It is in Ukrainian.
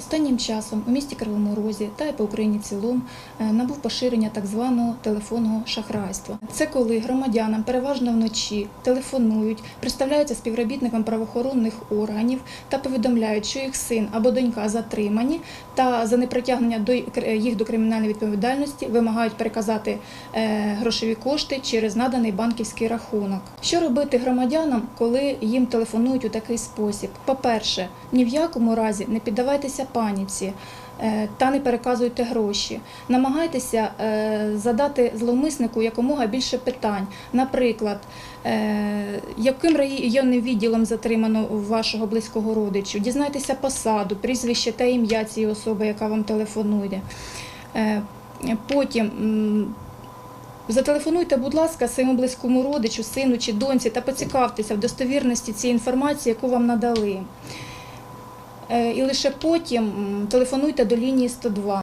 Останнім часом у місті Кривому Розі та й по Україні цілому е, набув поширення так званого телефонного шахрайства. Це коли громадянам переважно вночі телефонують, представляються співробітникам правоохоронних органів та повідомляють, що їх син або донька затримані, та за непритягнення їх до кримінальної відповідальності вимагають переказати е, грошові кошти через наданий банківський рахунок. Що робити громадянам, коли їм телефонують у такий спосіб? По-перше, ні в якому разі не піддавайтеся паніці. е, Та не переказуйте гроші. Намагайтеся е, задати зловмиснику якомога більше питань. Наприклад, е, яким районним відділом затримано вашого близького родичу? Дізнайтеся посаду, прізвище та ім'я цієї особи, яка вам телефонує. Потім Зателефонуйте, будь ласка, своєму близькому родичу, сину чи доньці та поцікавтеся в достовірності цієї інформації, яку вам надали. Е, І лише потім телефонуйте до лінії 102.